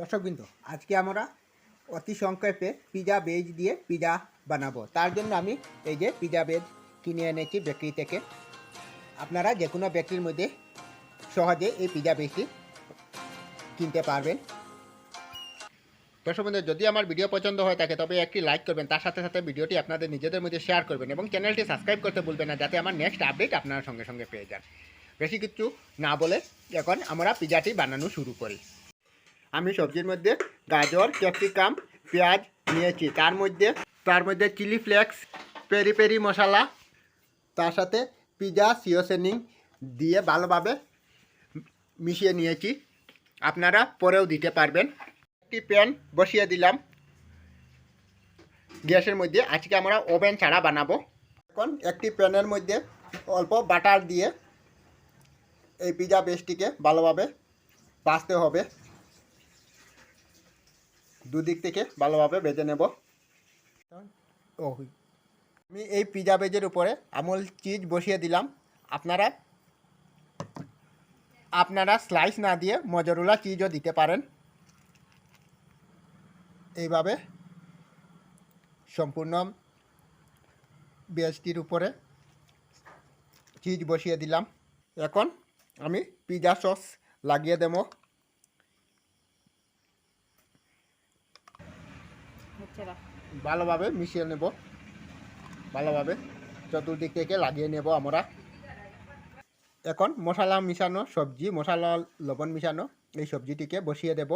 দর্শক বিন্দু আজকে আমরা অতি সংক্ষেপে পিজা বেজ দিয়ে পিজা বানাবো। তার জন্য আমি এই যে পিজা বেজ কিনে এনেছি বেকারি থেকে। আপনারা যে কোনো বেকারির মধ্যে সহজে এই পিজা বেজটি কিনতে পারবেন। দর্শক বন্ধু যদি আমার ভিডিও পছন্দ হয় থাকে তবে একটি লাইক করবেন। তার সাথে সাথে ভিডিওটি আপনাদের নিজেদের মধ্যে শেয়ার করবেন এবং চ্যানেলটি সাবস্ক্রাইব করতে ভুলবেন না, যাতে আমার নেক্সট আপডেট আপনারা সঙ্গে সঙ্গে পেয়ে যান। বেশি কিছু না বলে এখন আমরা পিজাটি বানানো শুরু করি। আমি সবজির মধ্যে গাজর, ক্যাপসিকাম, পেঁয়াজ নিয়েছি। তার মধ্যে তার মধ্যে চিলি ফ্লেক্স, পেরি পেরি মশলা, তার সাথে পিজা সিওসেনিং দিয়ে ভালোভাবে মিশিয়ে নিয়েছি। আপনারা পরেও দিতে পারবেন। একটি প্যান বসিয়ে দিলাম। গ্যাসের মধ্যে আজকে আমরা ওভেন ছাড়া বানাবো। এখন একটি প্যানের মধ্যে অল্প বাটার দিয়ে এই পিজা বেসটিকে ভালোভাবে বাছতে হবে। দুদিক থেকে ভালোভাবে বেজে নেব। ও আমি এই পিজা বেজের উপরে আমুল চিজ বসিয়ে দিলাম। আপনারা আপনারা স্লাইস না দিয়ে মজরুলা চিজও দিতে পারেন। এইভাবে সম্পূর্ণ বেজটির উপরে চিজ বসিয়ে দিলাম। এখন আমি পিজা সস লাগিয়ে দেবো হচ্ছে না ভালোভাবে মিশিয়ে নেব। ভালোভাবে চতুর্দিক থেকে লাগিয়ে নেব আমরা। এখন মশলা মিশানো সবজি, মশলা লবণ মিশানো এই সবজিটিকে বসিয়ে দেব।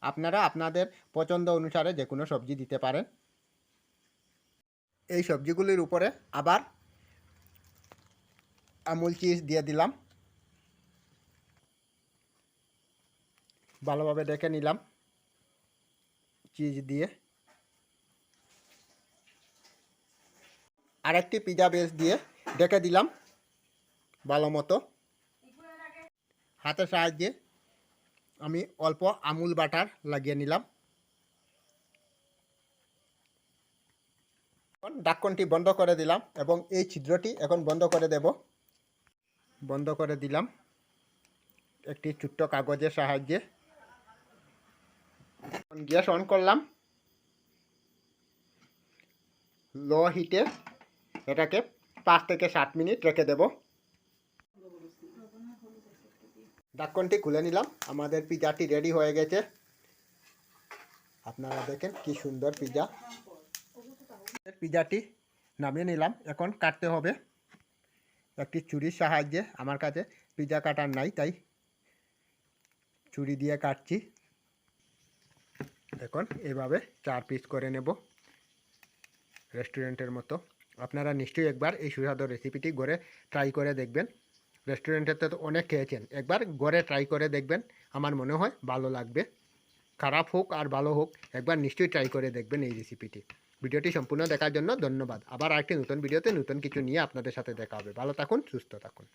আপনারা আপনাদের পছন্দ অনুসারে যে কোনো সবজি দিতে পারেন। এই সবজিগুলির উপরে আবার আমুল চিজ দিয়ে দিলাম। ভালোভাবে ডেকে নিলাম। চিজ দিয়ে। আরেকটি পিজা বেস দিয়ে ডেকে দিলাম, ভালো মতো। হাতের সাহায্যে আমি অল্প আমুল বাটার লাগিয়ে নিলাম। ঢাকনটি বন্ধ করে দিলাম এবং এই ছিদ্রটি এখন বন্ধ করে দেব। বন্ধ করে দিলাম। একটি ছোট্ট কাগজের সাহায্যে। গ্যাস অন করলাম। লো হিটে এটাকে পাঁচ থেকে সাত মিনিট রেখে দেব। ঢাকনটি খুলে নিলাম। আমাদের পিজাটি রেডি হয়ে গেছে। আপনারা দেখেন কি সুন্দর পিজা। পিজাটি নামিয়ে নিলাম। এখন কাটতে হবে। একটি চুরির সাহায্যে আমার কাছে পিজা কাটার নাই, তাই চুরি দিয়ে কাটছি। এখন এভাবে চার পিস করে নেব রেস্টুরেন্টের মতো। আপনারা নিশ্চয়ই একবার এই সুস্বাদু রেসিপিটি ঘরে ট্রাই করে দেখবেন। রেস্টুরেন্টেতে তো অনেক খেয়েছেন, একবার ঘরে ট্রাই করে দেখবেন, আমার মনে হয় ভালো লাগবে। খারাপ হোক আর ভালো হোক, একবার নিশ্চয়ই ট্রাই করে দেখবেন এই রেসিপিটি ভিডিওটি সম্পূর্ণ দেখার জন্য ধন্যবাদ। আবার আরেকটি নতুন ভিডিওতে নতুন কিছু নিয়ে আপনাদের সাথে দেখা হবে। ভালো থাকুন, সুস্থ থাকুন।